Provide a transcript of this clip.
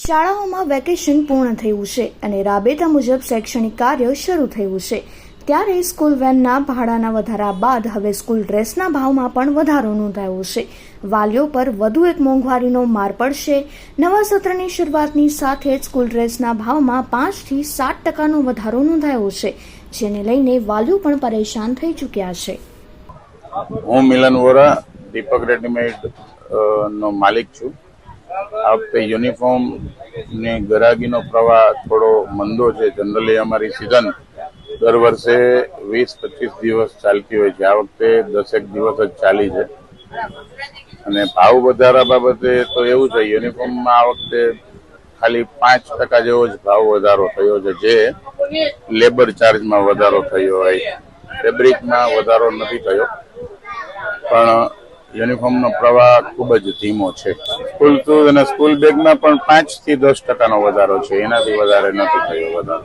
શાળાઓમાં વેકેશન પૂર્ણ થયું છે અને રાબેતા મુજબ શૈક્ષણિક કાર્ય શરૂ થયું છે. ત્યારે સ્કૂલ વેનના ભાડાના વધારા બાદ હવે સ્કૂલ ડ્રેસના ભાવમાં પણ વધારો નોંધાયો છે. વાલીઓ પર વધુ એક મોંઘવારીનો માર પડશે. નવા સત્રની શરૂઆતની સાથે જ સ્કૂલ ડ્રેસના ભાવમાં પાંચથી સાત ટકાનો વધારો નોંધાયો છે, જેને લઈને વાલીઓ પણ પરેશાન થઈ ચૂક્યા છે. હું મિલન વોરા, દીપક રેડીમેડ નો માલિક છું. આ વખતે યુનિફોર્મ ને ગરાગીનો પ્રવાહ થોડો મંદો છે. જનરલી અમારી સિઝન દર વર્ષે વીસ, પચીસ દિવસ ચાલતી હોય છે. આ વખતે દસેક દિવસ જ ચાલી છે. અને ભાવ વધારા બાબતે તો એવું છે યુનિફોર્મમાં આ વખતે ખાલી પાંચ ટકા જેવો જ ભાવ વધારો થયો છે. જે લેબર ચાર્જમાં વધારો થયો હોય. ફેબ્રિકમાં વધારો નથી થયો. પણ યુનિફોર્મનો પ્રવાહ ખૂબ જ ધીમો છે. સ્કૂલ શૂઝ અને સ્કૂલ બેગમાં પણ પાંચથી દસ ટકાનો વધારો છે. એનાથી વધારે નથી થયો વધારો.